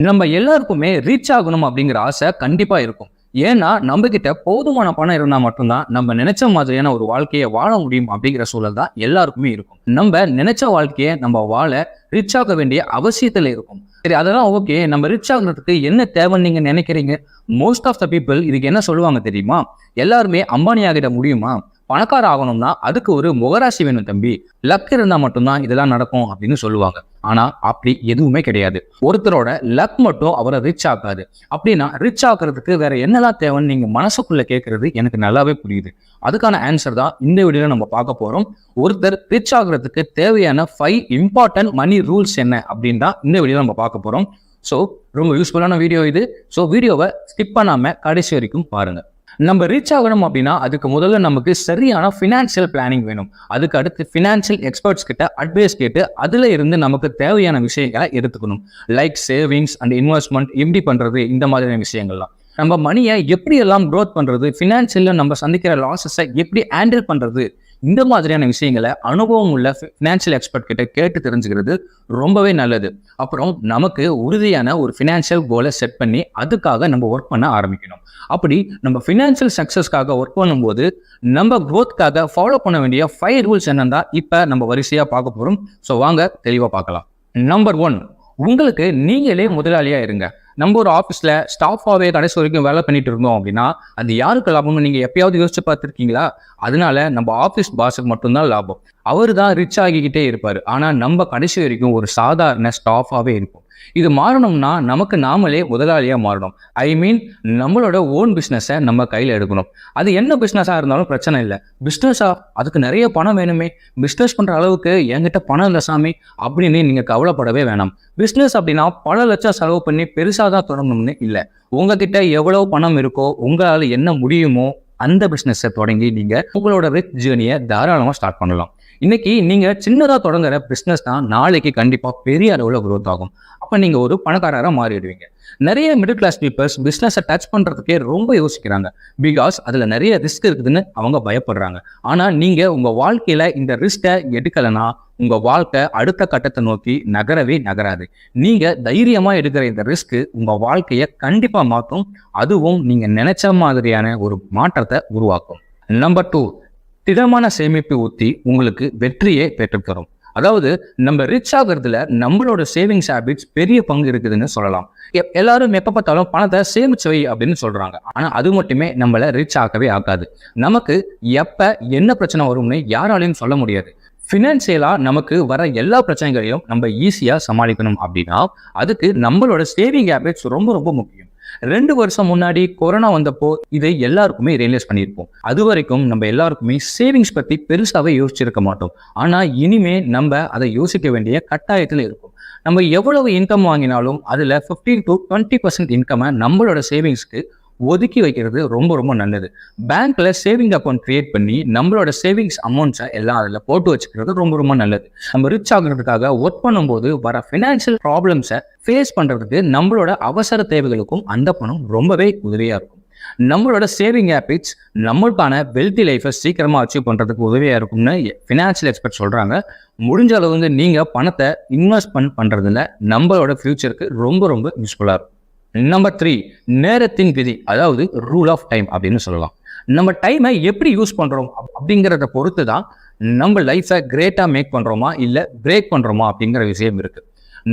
நம்ம எல்லாருக்குமே ரீச் ஆகணும் அப்படிங்கிற ஆசை கண்டிப்பாக இருக்கும். ஏன்னா நம்ம போதுமான பணம் இருந்தால் மட்டும்தான் நம்ம நினைச்ச மாதிரியான ஒரு வாழ்க்கையை வாழ முடியும் அப்படிங்கிற சூழல் தான் எல்லாருக்குமே இருக்கும். நம்ம நினைச்ச வாழ்க்கையை நம்ம வாழ ரிச் ஆக வேண்டிய அவசியத்தில் இருக்கும். சரி அதெல்லாம் ஓகே நம்ம ரிச் ஆகுறதுக்கு என்ன தேவைன்னு நீங்க நினைக்கிறீங்க? மோஸ்ட் ஆஃப் த பீப்புள் இதுக்கு என்ன சொல்லுவாங்க தெரியுமா? எல்லாருமே அம்பானி ஆகிட முடியுமா? பணக்கார ஆகணும்னா அதுக்கு ஒரு முகராசி வேணும் தம்பி. லக் இருந்தால் மட்டும்தான் இதெல்லாம் நடக்கும் அப்படின்னு சொல்லுவாங்க. ஆனால் அப்படி எதுவுமே கிடையாது. ஒருத்தரோட லக் மட்டும் அவரை ரிச் ஆக்காது. அப்படின்னா ரிச் ஆகிறதுக்கு வேற என்னெல்லாம் தேவைன்னு நீங்க மனசுக்குள்ள கேட்கறது எனக்கு நல்லாவே புரியுது. அதுக்கான ஆன்சர் தான் இந்த வீடியோல நம்ம பார்க்க போறோம். ஒருத்தர் ரிச் ஆகுறதுக்கு தேவையான ஃபைவ் இம்பார்ட்டன்ட் மணி ரூல்ஸ் என்ன அப்படின்னு தான் இந்த வீடியோ நம்ம பார்க்க போறோம். ஸோ ரொம்ப யூஸ்ஃபுல்லான வீடியோ இது. ஸோ வீடியோவை ஸ்கிப் பண்ணாமல் கடைசி வரைக்கும் பாருங்கள் நம்ம ரீச் ஆகணும் அப்படின்னா அதுக்கு முதல்ல நமக்கு சரியான ஃபினான்ஷியல் பிளானிங் வேணும். அதுக்கு அடுத்து ஃபினான்ஷியல் எக்ஸ்பர்ட்ஸ் கிட்ட அட்வைஸ் கேட்டு அதில் இருந்து நமக்கு தேவையான விஷயங்களை எடுத்துக்கணும். லைக் சேவிங்ஸ் அண்ட் இன்வெஸ்ட்மெண்ட் எப்படி பண்ணுறது இந்த மாதிரியான விஷயங்கள்லாம். நம்ம மணியை எப்படி எல்லாம் க்ரோத் பண்ணுறது ஃபினான்ஷியலில் நம்ம சந்திக்கிற லாஸஸை எப்படி ஹேண்டில் பண்ணுறது இந்த மாதிரியான விஷயங்களை அனுபவம் உள்ள ஃபினான்ஷியல் எக்ஸ்பர்ட் கிட்ட கேட்டு தெரிஞ்சுக்கிறது ரொம்பவே நல்லது. அப்புறம் நமக்கு உறுதியான ஒரு ஃபினான்ஷியல் கோலை செட் பண்ணி அதுக்காக நம்ம ஒர்க் பண்ண ஆரம்பிக்கணும். அப்படி நம்ம ஃபினான்ஷியல் சக்ஸஸ்க்காக ஒர்க் பண்ணும்போது நம்ம க்ரோத்க்காக ஃபாலோ பண்ண வேண்டிய ஃபைவ் ரூல்ஸ் என்னன்னா இப்போ நம்ம வரிசையாக பார்க்க போகிறோம் ஸோ வாங்க தெளிவாக பார்க்கலாம். நம்பர் ஒன் உங்களுக்கு நீங்களே முதலாளியாக இருங்க. நம்ம ஒரு ஆஃபீஸில் ஸ்டாஃபாகவே கடைசி வரைக்கும் வேலை பண்ணிட்டு இருந்தோம் அப்படின்னா அது யாருக்கு லாபம்னு நீங்கள் எப்பயாவது யோசிச்சு பார்த்துருக்கீங்களா? அதனால நம்ம ஆஃபீஸ் பாஸுக்கு மட்டும்தான் லாபம். அவர் தான் ரிச் ஆகிக்கிட்டே இருப்பார். ஆனால் நம்ம கடைசி வரைக்கும் ஒரு சாதாரண ஸ்டாஃபாகவே இருப்போம். இது மாறணும்னா நமக்கு நாமளே முதலாளியாக மாறணும். ஐ மீன் நம்மளோட ஓன் பிஸ்னஸை நம்ம கையில் எடுக்கணும். அது என்ன பிஸ்னஸாக இருந்தாலும் பிரச்சனை இல்லை. பிஸ்னஸா அதுக்கு நிறைய பணம் வேணுமே. பிஸ்னஸ் பண்ணுற அளவுக்கு என்கிட்ட பணம் இல்லை சாமி அப்படின்னு நீங்கள் கவலைப்படவே வேணாம். பிஸ்னஸ் அப்படின்னா பல லட்சம் செலவு பண்ணி பெருசாக தான் தொடங்கணும்னு இல்லை. உங்ககிட்ட எவ்வளவு பணம் இருக்கோ உங்களால் என்ன முடியுமோ அந்த பிஸ்னஸை தொடங்கி நீங்கள் உங்களோட ரிச் ஜேர்னியை தாராளமாக ஸ்டார்ட் பண்ணலாம். இன்னைக்கு நீங்க சின்னதாக தொடங்குற பிஸ்னஸ் தான் நாளைக்கு கண்டிப்பாக பெரிய அளவில் க்ரோத் ஆகும். அப்போ நீங்கள் ஒரு பணக்காரராக மாறிடுவீங்க. நிறைய மிடில் கிளாஸ் பீப்புள்ஸ் பிஸ்னஸை டச் பண்ணுறதுக்கே ரொம்ப யோசிக்கிறாங்க. பிகாஸ் அதில் நிறைய ரிஸ்க் இருக்குதுன்னு அவங்க பயப்படுறாங்க. ஆனால் நீங்கள் உங்கள் வாழ்க்கையில் இந்த ரிஸ்கை எடுக்கலைன்னா உங்கள் வாழ்க்கை அடுத்த கட்டத்தை நோக்கி நகரவே நகராது. நீங்கள் தைரியமாக எடுக்கிற இந்த ரிஸ்க்கு உங்கள் வாழ்க்கையை கண்டிப்பாக மாற்றும். அதுவும் நீங்கள் நினைச்ச மாதிரியான ஒரு மாற்றத்தை உருவாக்கும். நம்பர் டூ திடமான சேமிப்பு ஊற்றி உங்களுக்கு வெற்றியை பெற்றுத்தரும் அதாவது நம்ம ரிச் ஆகுறதுல நம்மளோட சேவிங்ஸ் ஹேபிட்ஸ் பெரிய பங்கு இருக்குதுன்னு சொல்லலாம். எப்- எல்லாரும் எப்போ பார்த்தாலும் பணத்தை சேமிச்சு வை அப்படின்னு சொல்கிறாங்க ஆனால் அது மட்டுமே நம்மளை ரிச் ஆக்கவே ஆக்காது. நமக்கு எப்போ என்ன பிரச்சனை வரும்னு யாராலையும் சொல்ல முடியாது. ஃபினான்சியலாக நமக்கு வர எல்லா பிரச்சனைகளையும் நம்ம ஈஸியாக சமாளிக்கணும் அப்படின்னா அதுக்கு நம்மளோட சேவிங் ஹேபிட்ஸ் ரொம்ப ரொம்ப முக்கியம். ரெண்டு வருஷம் முன்னாடி கொரோனா வந்தப்போ இதை எல்லாருக்குமே ரியலைஸ் பண்ணியிருப்போம். அது வரைக்கும் நம்ம எல்லாருக்குமே சேவிங்ஸ் பற்றி பெருசாகவே யோசிச்சிருக்க மாட்டோம். ஆனால் இனிமே நம்ம அதை யோசிக்க வேண்டிய கட்டாயத்தில் இருக்கும். நம்ம எவ்வளவு இன்கம் வாங்கினாலும் அதில் ஃபிஃப்டீன் டு டுவெண்ட்டி பர்சன்ட் இன்கமை நம்மளோட சேவிங்ஸ்க்கு ஒதுக்கி வைக்கிறது ரொம்ப ரொம்ப நல்லது. பேங்க்ல சேவிங் அக்கௌண்ட் கிரியேட் பண்ணி நம்மளோட சேவிங்ஸ் அமௌண்ட்ஸை எல்லாம் அதில் போட்டு வச்சுக்கிறது ரொம்ப ரொம்ப நல்லது. நம்ம ரிச் ஆகுறதுக்காக ஒர்க் பண்ணும்போது வர ஃபினான்ஷியல் ப்ராப்ளம்ஸை ஃபேஸ் பண்ணுறதுக்கு நம்மளோட அவசர தேவைகளுக்கும் அந்த பணம் ரொம்பவே உதவியாக இருக்கும். நம்மளோட சேவிங் ஹேபிட்ஸ் நம்மளுக்கான வெல்த்தி லைஃப்பை சீக்கிரமாக அச்சீவ் பண்ணுறதுக்கு உதவியாக இருக்கும்னு ஃபினான்ஷியல் எக்ஸ்பர்ட் சொல்கிறாங்க முடிஞ்ச அளவு வந்து நீங்கள் பணத்தை இன்வெஸ்ட்மெண்ட் பண்ணுறதுல நம்மளோட ஃப்யூச்சருக்கு ரொம்ப ரொம்ப யூஸ்ஃபுல்லாக இருக்கும். நம்பர் த்ரீ நேரத்தின் விதி அதாவது ரூல் ஆஃப் டைம் அப்படின்னு சொல்லலாம். நம்ம டைமை எப்படி யூஸ் பண்ணுறோம் அப்படிங்கிறத பொறுத்து தான் நம்ம லைஃப்பை கிரேட்டாக மேக் பண்ணுறோமா இல்லை பிரேக் பண்ணுறோமா அப்படிங்கிற விஷயம் இருக்குது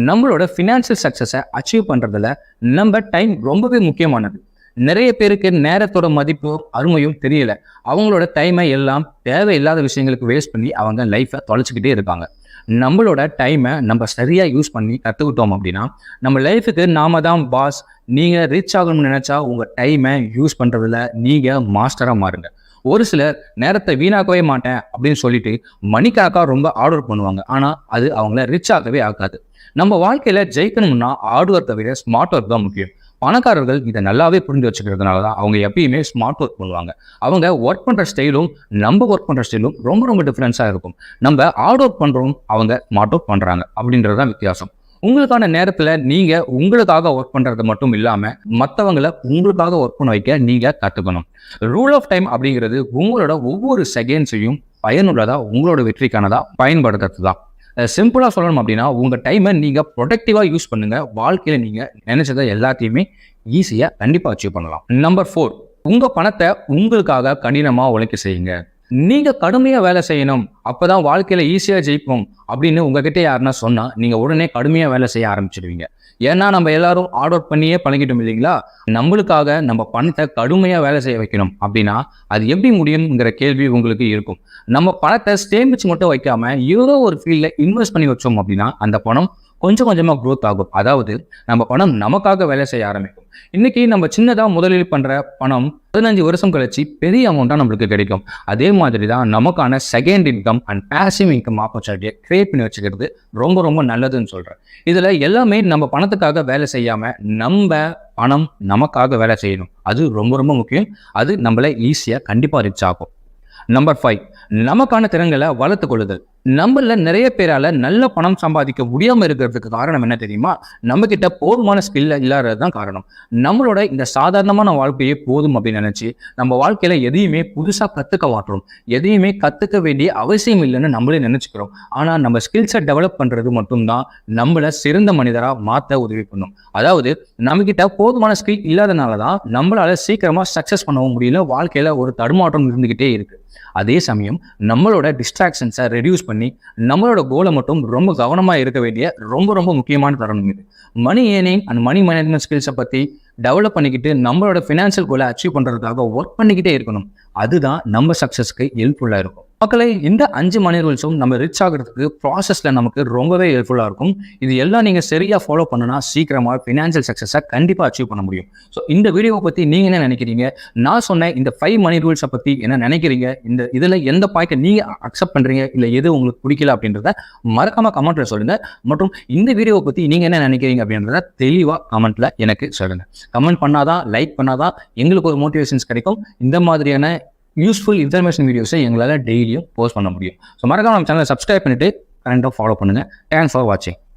நம்மளோட ஃபினான்ஷியல் சக்ஸஸை அச்சீவ் பண்ணுறதுல நம்ம டைம் ரொம்பவே முக்கியமானது. நிறைய பேருக்கு நேரத்தோட மதிப்பும் அருமையும் தெரியலை. அவங்களோட டைமை எல்லாம் தேவையில்லாத விஷயங்களுக்கு வேஸ்ட் பண்ணி அவங்க லைஃப்பை தொலைச்சிக்கிட்டே இருக்காங்க. நம்மளோட டைமை நம்ம சரியாக யூஸ் பண்ணி கற்றுக்கிட்டோம் அப்படின்னா நம்ம லைஃபுக்கு நாம தான் பாஸ் நீங்கள் ரீச் ஆகணும்னு நினச்சா உங்கள் டைமை யூஸ் பண்ணுறதுல நீங்கள் மாஸ்டராக மாறுங்க. ஒரு சிலர் நேரத்தை வீணாக்கவே மாட்டேன் அப்படின்னு சொல்லிட்டு மணிக்காக்கா ரொம்ப ஆர்டர் பண்ணுவாங்க. ஆனால் அது அவங்கள ரிச் ஆகவே ஆக்காது. நம்ம வாழ்க்கையில் ஜெயிக்கணும்னா ஹார்ட் தவிர ஸ்மார்ட் ஒர்க் தான் முக்கியம். பணக்காரர்கள் இதை நல்லாவே புரிஞ்சு வச்சுக்கிறதுனால தான் அவங்க எப்பயுமே ஸ்மார்ட் ஒர்க் பண்ணுவாங்க. அவங்க ஒர்க் பண்ணுற ஸ்டைலும் நம்ம ஒர்க் பண்ணுற ஸ்டைலும் ரொம்ப ரொம்ப டிஃப்ரென்ஸாக இருக்கும். நம்ம ஹார்ட் ஒர்க் பண்ணுறோம் அவங்க ஸ்மார்ட் ஒர்க் பண்ணுறாங்க அப்படின்றது தான் வித்தியாசம். உங்களுக்கான நேரத்தில் நீங்கள் உங்களுக்காக ஒர்க் பண்ணுறது மட்டும் இல்லாமல் மற்றவங்கள உங்களுக்காக ஒர்க் பண்ண வைக்க நீங்கள் கற்றுக்கணும் ரூல் ஆஃப் டைம் அப்படிங்கிறது உங்களோட ஒவ்வொரு செகண்ட்ஸையும் பயனுள்ளதாக உங்களோட வெற்றிக்கானதாக பயன்படுத்துறது தான் சிம்பிளாக சொல்லணும் அப்படின்னா உங்கள் டைமை நீங்கள் ப்ரொடக்டிவாக யூஸ் பண்ணுங்கள் வாழ்க்கையில் நீங்கள் நினைச்சதை எல்லாத்தையுமே ஈஸியாக கண்டிப்பாக அச்சீவ் பண்ணலாம். நம்பர் ஃபோர் உங்கள் பணத்தை உங்களுக்காக கடினமாக உழைக்க செய்யுங்க. நீங்கள் கடுமையாக வேலை செய்யணும் அப்போ தான் வாழ்க்கையில் ஈஸியாக ஜெயிப்போம் அப்படின்னு உங்ககிட்ட யாருன்னா சொன்னால் நீங்கள் உடனே கடுமையாக வேலை செய்ய ஆரம்பிச்சிடுவீங்க. ஏன்னா நம்ம எல்லாரும் ஆர்டர் அவுட் பண்ணியே பழகிட்டோம் இல்லைங்களா? நம்மளுக்காக நம்ம பணத்தை கடுமையாக வேலை செய்ய வைக்கணும் அப்படின்னா அது எப்படி முடியுங்கிற கேள்வி உங்களுக்கு இருக்கும். நம்ம பணத்தை சேமிச்சு மட்டும் வைக்காமல் ஏதோ ஒரு ஃபீல்டில் இன்வெஸ்ட் பண்ணி வச்சோம் அப்படின்னா அந்த பணம் கொஞ்சம் கொஞ்சமாக க்ரோத் ஆகும். அதாவது நம்ம பணம் நமக்காக வேலை செய்ய ஆரம்பிக்கும். இன்னைக்கு நம்ம சின்னதாக முதலீடு பண்ணுற பணம் பதினஞ்சு வருஷம் கழிச்சு பெரிய அமௌண்ட்டாக நம்மளுக்கு கிடைக்கும். அதே மாதிரி தான் நமக்கான second income and passive income ஆப்பர்ச்சுனிட்டியை க்ரியேட் பண்ணி வச்சுக்கிறது ரொம்ப ரொம்ப நல்லதுன்னு சொல்கிறேன் இதில் எல்லாமே நம்ம பணத்துக்காக வேலை செய்யாமல் நம்ம பணம் நமக்காக வேலை செய்யணும். அது ரொம்ப ரொம்ப முக்கியம். அது நம்மளை ஈஸியாக கண்டிப்பாக ரிச் ஆகும். நம்பர் ஃபைவ் நமக்கான திறன்களை வளர்த்து கொள்ளுதல். நம்மள நிறைய பேரால நல்ல பணம் சம்பாதிக்க முடியாம இருக்கிறதுக்கு காரணம் என்ன தெரியுமா? நம்ம கிட்ட போதுமான ஸ்கில் இல்லாதது தான் காரணம். நம்மளோட இந்த சாதாரணமான வாழ்க்கையே போதும் அப்படின்னு நினைச்சு நம்ம வாழ்க்கையில எதையுமே புதுசா கத்துக்க மாட்டோம். எதையுமே கத்துக்க வேண்டிய அவசியம் இல்லைன்னு நம்மளே நினைச்சுக்கிறோம். ஆனா நம்ம ஸ்கில்ஸை டெவலப் பண்றது மட்டும்தான் நம்மள சிறந்த மனிதரா மாத்த உதவி பண்ணும். அதாவது நம்ம கிட்ட போதுமான ஸ்கில் இல்லாதனால தான் நம்மளால சீக்கிரமா சக்சஸ் பண்ணவும் முடியல வாழ்க்கையில ஒரு தடுமாற்றம் இருந்துகிட்டே இருக்கு. அதே சமயம் நம்மளோட டிஸ்ட்ராக்ஷன்ஸை ரெடியூஸ் பண்ணி நம்மளோட கோலை மட்டும் ரொம்ப கவனமாக இருக்க வேண்டிய ரொம்ப ரொம்ப முக்கியமான தருணம் இது. Money earning and money management ஸ்கில்ஸை பற்றி டெவலப் பண்ணிக்கிட்டு நம்மளோட ஃபினான்ஷியல் கோலை அச்சீவ் பண்ணுறதுக்காக ஒர்க் பண்ணிக்கிட்டே இருக்கணும். அதுதான் நம்ம சக்ஸஸ்க்கு ஹெல்ப்ஃபுல்லாக இருக்கும். மக்களை இந்த அஞ்சு மணி ரூல்ஸும் நம்ம ரிச் ஆகிறதுக்கு ப்ராசஸில் நமக்கு ரொம்பவே ஹெல்ப்ஃபுல்லாக இருக்கும். இது எல்லாம் நீங்கள் சரியாக ஃபாலோ பண்ணுனா சீக்கிரமாக ஃபினான்ஷியல் சக்ஸஸை கண்டிப்பாக அச்சீவ் பண்ண முடியும். ஸோ இந்த வீடியோவை பற்றி நீங்கள் என்ன நினைக்கிறீங்க? நான் சொன்ன இந்த ஃபைவ் மணி ரூல்ஸை பற்றி என்ன நினைக்கிறீங்க? இந்த இதில் எந்த பாயிண்ட்டை நீங்கள் அக்செப்ட் பண்ணுறீங்க இல்லை எது உங்களுக்கு பிடிக்கல அப்படின்றத மறக்காமல் கமெண்ட்டில் சொல்லுங்கள் மற்றும் இந்த வீடியோவை பற்றி நீங்கள் என்ன நினைக்கிறீங்க அப்படின்றத தெளிவாக கமெண்ட்டில் எனக்கு சொல்லுங்கள் கமெண்ட் பண்ணாதான் லைக் பண்ணாதான் எங்களுக்கு ஒரு மோட்டிவேஷன்ஸ் கிடைக்கும். இந்த மாதிரியான யூஸ்ஃபுல் இன்ஃபர்மேஷன் வீடியோஸை எங்களால் டெய்லியும் போஸ்ட் பண்ண முடியும். ஸோ மறக்காம நம்ம சேனலை சப்ஸ்கிரைப் பண்ணிவிட்டு கரண்ட்டாக ஃபாலோ பண்ணுங்கள் தேங்க்ஸ் ஃபார் வாட்சிங்